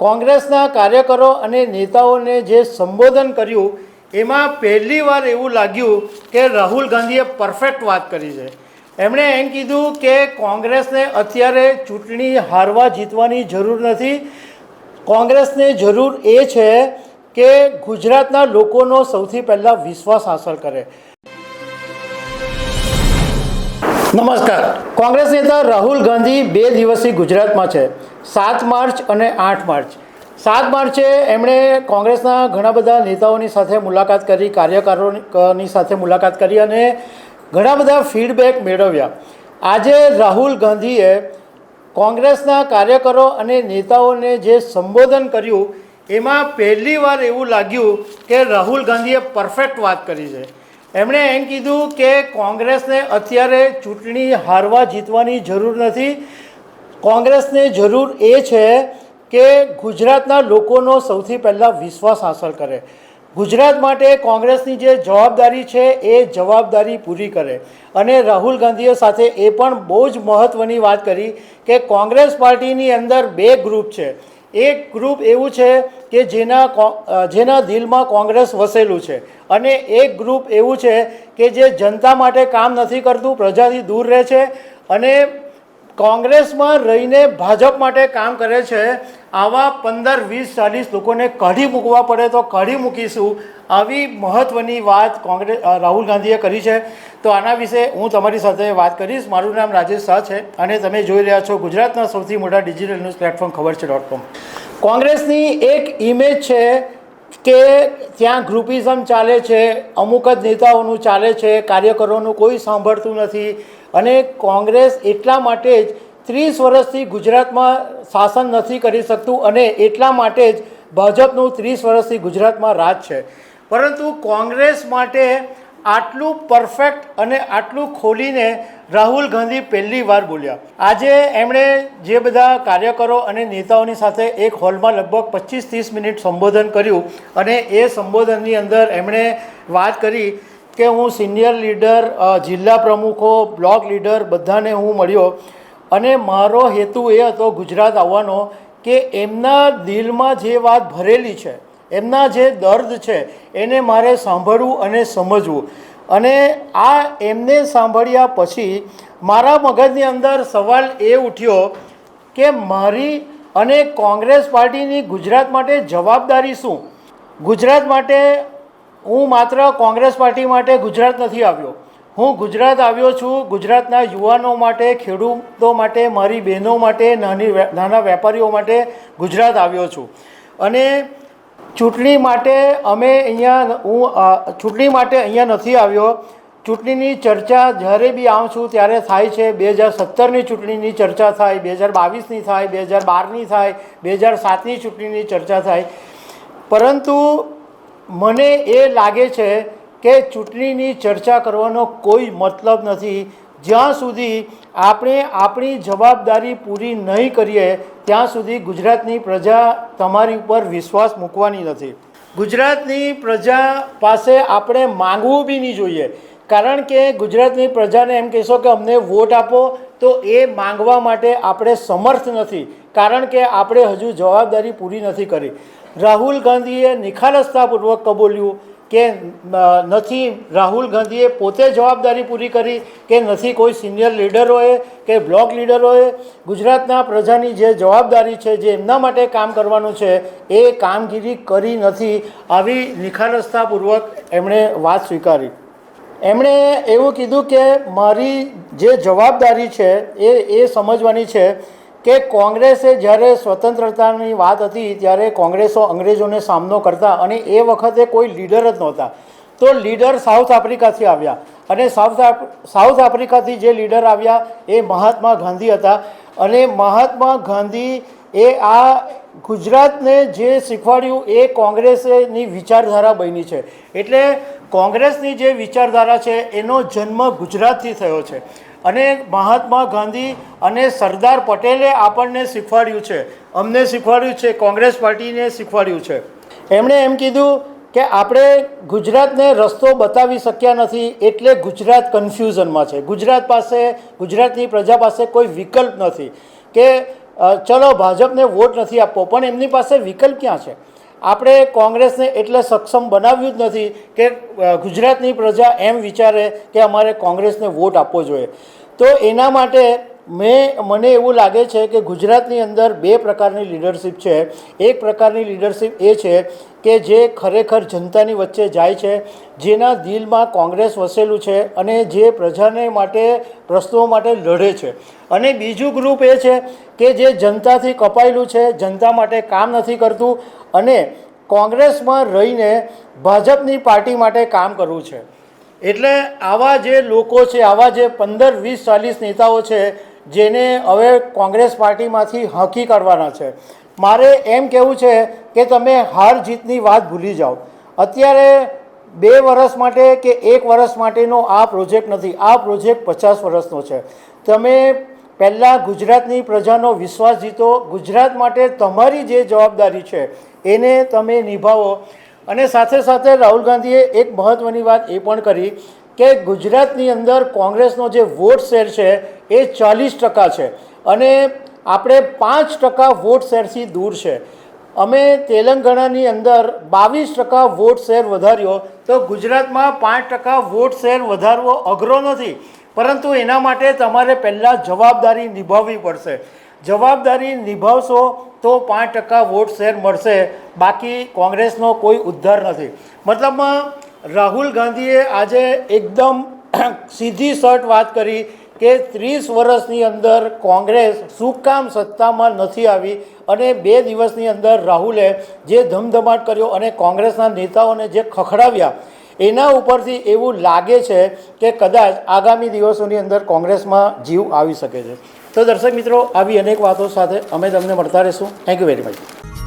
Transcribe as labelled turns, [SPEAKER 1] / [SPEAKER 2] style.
[SPEAKER 1] કોંગ્રેસના કાર્યકરો અને નેતાઓને જે સંબોધન કર્યું, એમાં પહેલી વાર એવું લાગ્યું કે રાહુલ ગાંધીએ પરફેક્ટ વાત કરી છે. એમણે એમ કીધું કે કોંગ્રેસને અત્યારે ચૂંટણી હારવા જીતવાની જરૂર નથી. કોંગ્રેસને જરૂર એ છે કે ગુજરાતના લોકોનો સૌથી પહેલાં વિશ્વાસ હાંસલ કરે. નમસ્કાર. કોંગ્રેસ નેતા રાહુલ ગાંધી બે દિવસથી ગુજરાતમાં છે. સાત માર્ચ અને આઠ માર્ચ. સાત માર્ચે એમણે કોંગ્રેસના ઘણા બધા નેતાઓની સાથે મુલાકાત કરી, કાર્યકરોની સાથે મુલાકાત કરી અને ઘણા બધા ફીડબેક મેળવ્યા. આજે રાહુલ ગાંધીએ કોંગ્રેસના કાર્યકરો અને નેતાઓને જે સંબોધન કર્યું, એમાં પહેલી વાર એવું લાગ્યું કે રાહુલ ગાંધીએ પરફેક્ટ વાત કરી છે. એમણે એમ કીધું કે કોંગ્રેસને અત્યારે ચૂંટણી હારવા જીતવાની જરૂર નથી. કોંગ્રેસને જરૂર એ છે કે ગુજરાતના લોકોનો સૌથી પહેલાં વિશ્વાસ હાંસલ કરે. ગુજરાત માટે કોંગ્રેસની જે જવાબદારી છે એ જવાબદારી પૂરી કરે. અને રાહુલ ગાંધીએ સાથે એ પણ બહુ જ મહત્ત્વની વાત કરી કે કોંગ્રેસ પાર્ટીની અંદર બે ગ્રુપ છે. એક ગ્રુપ એવું છે કે જેના જેના દિલમાં કોંગ્રેસ વસેલું છે. અને એક ગ્રુપ એવું છે કે જે જનતા માટે કામ નથી કરતું, પ્રજાથી દૂર રહે છે અને કોંગ્રેસમાં રહીને ભાજપ માટે કામ કરે છે, આવા પંદર, વીસ, ચાલીસ લોકોને કાઢી મૂકવા પડે તો કાઢી મૂકીશું આવી મહત્ત્વની વાત કોંગ્રેસ રાહુલ ગાંધીએ કરી છે. તો આના વિશે હું તમારી સાથે વાત કરીશ. મારું નામ રાજેશ શાહ છે અને તમે જોઈ રહ્યા છો ગુજરાતના સૌથી મોટા ડિજિટલ ન્યૂઝ પ્લેટફોર્મ ખબર છે ડોટ કોમ. કોંગ્રેસની એક ઇમેજ છે કે ત્યાં ગ્રુપિઝમ ચાલે છે, અમુક જ નેતાઓનું ચાલે છે, કાર્યકરોનું કોઈ સાંભળતું નથી. અને કોંગ્રેસ એટલા માટે જ ત્રીસ વર્ષથી ગુજરાતમાં શાસન નથી કરી શકતું અને એટલા માટે જ ભાજપનું ત્રીસ વર્ષથી ગુજરાતમાં રાજ છે. પરંતુ કોંગ્રેસ માટે આટલું પરફેક્ટ અને આટલું ખોલીને રાહુલ ગાંધી પહેલી વાર બોલ્યા. આજે એમણે જે બધા કાર્યકરો અને નેતાઓની સાથે એક હોલમાં લગભગ પચીસ ત્રીસ મિનિટ સંબોધન કર્યું અને એ સંબોધનની અંદર એમણે વાત કરી કે હું સિનિયર લીડર જિલ્લા પ્રમુખો, બ્લોક લીડર બધાને હું મળ્યો. અને મારો હેતુ એ હતો ગુજરાત આવવાનો કે એમના દિલમાં જે વાત ભરેલી છે, એમના જે દર્દ છે, એને મારે સાંભળવું અને સમજવું. અને આ એમને સાંભળ્યા પછી મારા મગજની અંદર સવાલ એ ઉઠ્યો કે મારી અને કોંગ્રેસ પાર્ટીની ગુજરાત માટે જવાબદારી શું? ગુજરાત માટે હું માત્ર કોંગ્રેસ પાર્ટી માટે ગુજરાત નથી આવ્યો. હું ગુજરાત આવ્યો છું ગુજરાતના યુવાનો માટે, ખેડૂતો માટે, મારી બહેનો માટે, નાની નાના વેપારીઓ માટે ગુજરાત આવ્યો છું. અને ચૂંટણી માટે અમે અહીંયા હું ચૂંટણી માટે અહીંયા નથી આવ્યો. ચૂંટણીની ચર્ચા જ્યારે બી આવું છું ત્યારે થાય છે. બે હજાર સત્તરની ચૂંટણીની ચર્ચા થાય, બે હજાર બાવીસની થાય, બે હજાર બારની થાય, બે હજાર સાતની ચૂંટણીની ચર્ચા થાય. પરંતુ મને એ લાગે છે કે ચૂંટણીની ચર્ચા કરવાનો કોઈ મતલબ નથી. જ્યાં સુધી આપણે આપણી જવાબદારી પૂરી નહીં કરીએ, ત્યાં સુધી ગુજરાતની પ્રજા તમારી ઉપર વિશ્વાસ મૂકવાની નથી. ગુજરાતની પ્રજા પાસે આપણે માંગવું બી નહીં જોઈએ. કારણ કે ગુજરાતની પ્રજાને એમ કહેશો કે અમને વોટ આપો તો એ માંગવા માટે આપણે સમર્થ નથી, કારણ કે આપણે હજુ જવાબદારી પૂરી નથી કરી. રાહુલ ગાંધીએ નિખાલસતાપૂર્વક કબૂલ્યું કે નથી, રાહુલ ગાંધીએ પોતે જવાબદારી પૂરી કરી કે નથી કોઈ સિનિયર લીડરોએ કે બ્લોક લીડરોએ ગુજરાતના પ્રજાની જે જવાબદારી છે, જે એમના માટે કામ કરવાનું છે, એ કામગીરી કરી નથી. આવી નિખાલસતાપૂર્વક એમણે વાત સ્વીકારી. એમણે એવું કીધું કે મારી જે જવાબદારી છે એ એ સમજવાની છે કે કોંગ્રેસે જ્યારે સ્વતંત્રતાની વાત હતી ત્યારે કોંગ્રેસો અંગ્રેજોને સામનો કરતા અને એ વખતે કોઈ લીડર જ નહોતા. તો લીડર સાઉથ આફ્રિકાથી આવ્યા અને સાઉથ સાઉથ આફ્રિકાથી જે લીડર આવ્યા એ મહાત્મા ગાંધી હતા. અને મહાત્મા ગાંધી એ આ ગુજરાતને જે શીખવાડ્યું એ કોંગ્રેસની વિચારધારા બની છે. એટલે કોંગ્રેસની જે વિચારધારા છે, એનો જન્મ ગુજરાતથી થયો છે. અને મહાત્મા ગાંધી અને સરદાર પટેલે આપણને શીખવાડ્યું છે. અમને શીખવાડ્યું છે, કોંગ્રેસ પાર્ટીને શીખવાડ્યું છે. એમણે એમ કીધું કે આપણે ગુજરાતને રસ્તો બતાવી શક્યા નથી, એટલે ગુજરાત કન્ફ્યુઝનમાં છે. ગુજરાત પાસે, ગુજરાતની પ્રજા પાસે કોઈ વિકલ્પ નથી. કે ચલો, ભાજપને વોટ નથી આપવો, પણ એમની પાસે વિકલ્પ ક્યાં છે? આપણે કોંગ્રેસને એટલે સક્ષમ બનાવ્યું જ નથી કે ગુજરાતની પ્રજા એમ વિચારે કે અમારે કોંગ્રેસને વોટ આપવો જોઈએ. તો એના માટે મેં, મને એવું લાગે છે કે ગુજરાતની અંદર બે પ્રકારની લીડરશિપ છે. એક પ્રકારની લીડરશિપ એ છે કે જે ખરેખર જનતાની વચ્ચે જાય છે, જેના દિલમાં કોંગ્રેસ વસેલું છે અને જે પ્રજાને માટે, પ્રશ્નો માટે લડે છે. અને બીજું ગ્રુપ એ છે કે જે જનતાથી કપાયેલું છે, જનતા માટે કામ નથી કરતું અને કોંગ્રેસમાં રહીને ભાજપની પાર્ટી માટે કામ કરવું છે. એટલે આવા જે લોકો છે, આવા જે પંદર વીસ ચાલીસ નેતાઓ છે જેને હવે કોંગ્રેસ પાર્ટીમાંથી હાંકી કાઢવાના છે. મારે એમ કહેવું છે કે તમે હાર જીતની વાત ભૂલી જાઓ. અત્યારે બે વર્ષ માટે કે એક વર્ષ માટેનો આ પ્રોજેક્ટ નથી, આ પ્રોજેક્ટ પચાસ વર્ષનો છે. તમે પહેલાં ગુજરાતની પ્રજાનો વિશ્વાસ જીતો, ગુજરાત માટે તમારી જે જવાબદારી છે એને તમે નિભાવો. અને સાથે સાથે રાહુલ ગાંધીએ એક મહત્ત્વની વાત એ પણ કરી કે ગુજરાતની અંદર કોંગ્રેસનો જે વોટ શેર છે એ ચાલીસ ટકા છે અને આપણે પાંચ ટકા વોટ શેરથી દૂર છે. અમે તેલંગાણાની અંદર બાવીસ ટકા વોટ શેર વધાર્યો તો ગુજરાતમાં પાંચ ટકા વોટ શેર વધારવો અઘરો નથી. પરંતુ એના માટે તમારે પહેલાં જવાબદારી નિભાવવી પડશે. જવાબદારી નિભાવશો તો પાંચ ટકા વોટ શેર મળશે. બાકી કોંગ્રેસનો કોઈ ઉદ્ધાર નથી. મતલબમાં રાહુલ ગાંધીએ આજે એકદમ સીધી શર્ટ વાત કરી કે ત્રીસ વર્ષની અંદર કોંગ્રેસ શું કામ સત્તામાં નથી આવી અને બે દિવસની અંદર રાહુલે જે ધમધમાટ કર્યો અને કોંગ્રેસના નેતાઓને જે ખખડાવ્યા, એના ઉપરથી એવું લાગે છે કે કદાચ આગામી દિવસોની અંદર કોંગ્રેસમાં જીવ આવી શકે છે. તો દર્શક મિત્રો, આવી અનેક વાતો સાથે અમે તમને મળતા રહીશું. Thank you very much